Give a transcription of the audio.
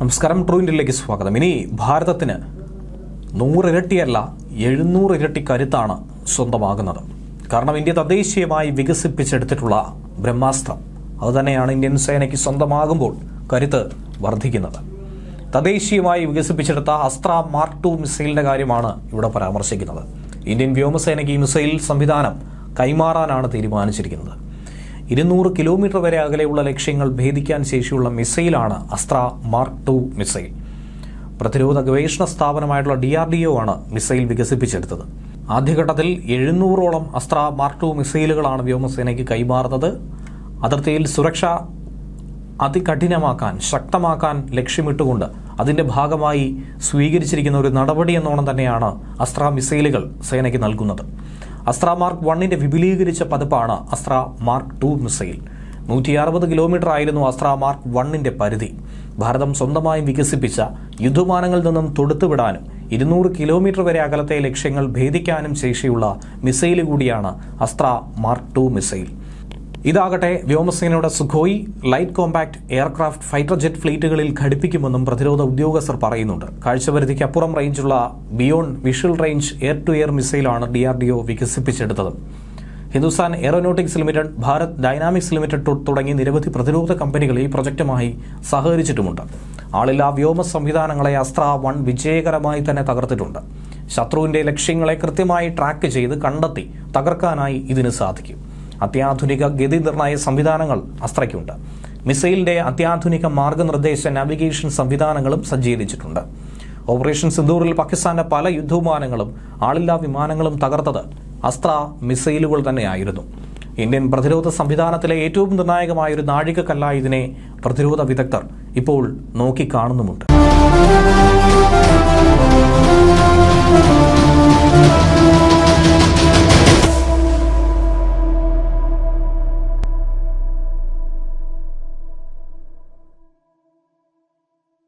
നമസ്കാരം ട്രൂ ഇന്ത്യയിലേക്ക് സ്വാഗതം. ഇനി ഭാരതത്തിന് നൂറിരട്ടിയല്ല എഴുന്നൂറ് ഇരട്ടി കരുത്താണ് സ്വന്തമാകുന്നത്. കാരണം ഇന്ത്യ തദ്ദേശീയമായി വികസിപ്പിച്ചെടുത്തിട്ടുള്ള ബ്രഹ്മാസ്ത്രം അതുതന്നെയാണ് ഇന്ത്യൻ സേനയ്ക്ക് സ്വന്തമാകുമ്പോൾ കരുത്ത് വർദ്ധിക്കുന്നത്. തദ്ദേശീയമായി വികസിപ്പിച്ചെടുത്ത അസ്ത്ര മാർക്ക് ടു മിസൈലിന്റെ കാര്യമാണ് ഇവിടെ പരാമർശിക്കുന്നത്. ഇന്ത്യൻ വ്യോമസേനയ്ക്ക് ഈ മിസൈൽ സംവിധാനം കൈമാറാനാണ് തീരുമാനിച്ചിരിക്കുന്നത്. ഇരുന്നൂറ് കിലോമീറ്റർ വരെ അകലെയുള്ള ലക്ഷ്യങ്ങൾ ഭേദിക്കാൻ ശേഷിയുള്ള മിസൈലാണ് അസ്ത്ര മാർക്ക് ടു മിസൈൽ. പ്രതിരോധ ഗവേഷണ സ്ഥാപനമായിട്ടുള്ള ഡി ആർ ഡി ഒ ആണ് മിസൈൽ വികസിപ്പിച്ചെടുത്തത്. ആദ്യഘട്ടത്തിൽ എഴുന്നൂറോളം അസ്ത്ര മാർക്ക് ടു മിസൈലുകളാണ് വ്യോമസേനയ്ക്ക് കൈമാറുന്നത്. അതിർത്തിയിൽ സുരക്ഷ അതികഠിനമാക്കാൻ ശക്തമാക്കാൻ ലക്ഷ്യമിട്ടുകൊണ്ട് അതിന്റെ ഭാഗമായി സ്വീകരിച്ചിരിക്കുന്ന ഒരു നടപടി എന്നോണം തന്നെയാണ് അസ്ത്ര മിസൈലുകൾ സേനയ്ക്ക് നൽകുന്നത്. അസ്ത്ര മാർക്ക് വണ്ണിന്റെ വിപുലീകരിച്ച പതിപ്പാണ് അസ്ത്ര മാർക്ക് ടു മിസൈൽ. നൂറ്റി അറുപത് കിലോമീറ്റർ ആയിരുന്നു അസ്ത്ര മാർക്ക് വണ്ണിന്റെ പരിധി. ഭാരതം സ്വന്തമായി വികസിപ്പിച്ച യുദ്ധമാനങ്ങളിൽ നിന്നും തൊടുത്തുവിടാനും ഇരുന്നൂറ് കിലോമീറ്റർ വരെ അകലത്തെ ലക്ഷ്യങ്ങൾ ഭേദിക്കാനും ശേഷിയുള്ള മിസൈൽ കൂടിയാണ് അസ്ത്ര മാർക്ക് ടു മിസൈൽ. ഇതാകട്ടെ വ്യോമസേനയുടെ Sukhoi light compact aircraft fighter jet ഫ്ലീറ്റുകളിൽ ഘടിപ്പിക്കുമെന്നും പ്രതിരോധ ഉദ്യോഗസ്ഥർ പറയുന്നുണ്ട്. കാഴ്ചപരിധിക്ക് അപ്പുറം റേഞ്ചുള്ള beyond visual range air to air മിസൈലാണ് D R D O വികസിപ്പിച്ചെടുത്തത്. Hindustan Aeronautics Limited Bharat Dynamics Limited തുടങ്ങി നിരവധി പ്രതിരോധ കമ്പനികൾ ഈ പ്രൊജക്റ്റുമായി സഹകരിച്ചിട്ടുമുണ്ട്. ആളില്ലാ വ്യോമ സംവിധാനങ്ങളെ അസ്ത്ര വൺ വിജയകരമായി തന്നെ തകർത്തിട്ടുണ്ട്. ശത്രുവിന്റെ ലക്ഷ്യങ്ങളെ കൃത്യമായി ട്രാക്ക് ചെയ്ത് കണ്ടെത്തി തകർക്കാനായി ഇതിന് സാധിക്കും. അത്യാധുനിക ഗതി നിർണായ സംവിധാനങ്ങൾ അസ്ത്രയ്ക്കുണ്ട്. മിസൈലിന്റെ അത്യാധുനിക മാർഗനിർദ്ദേശ നാവിഗേഷൻ സംവിധാനങ്ങളും സജ്ജീകരിച്ചിട്ടുണ്ട്. ഓപ്പറേഷൻ സിന്ദൂറിൽ പാകിസ്ഥാന്റെ പല യുദ്ധവിമാനങ്ങളും ആളില്ലാ വിമാനങ്ങളും തകർത്തത് അസ്ത്ര മിസൈലുകൾ തന്നെയായിരുന്നു. ഇന്ത്യൻ പ്രതിരോധ സംവിധാനത്തിലെ ഏറ്റവും നിർണായകമായ ഒരു നാഴികക്കല്ലായി ഇതിനെ പ്രതിരോധ വിദഗ്ധർ ഇപ്പോൾ നോക്കിക്കാണുന്നുമുണ്ട്.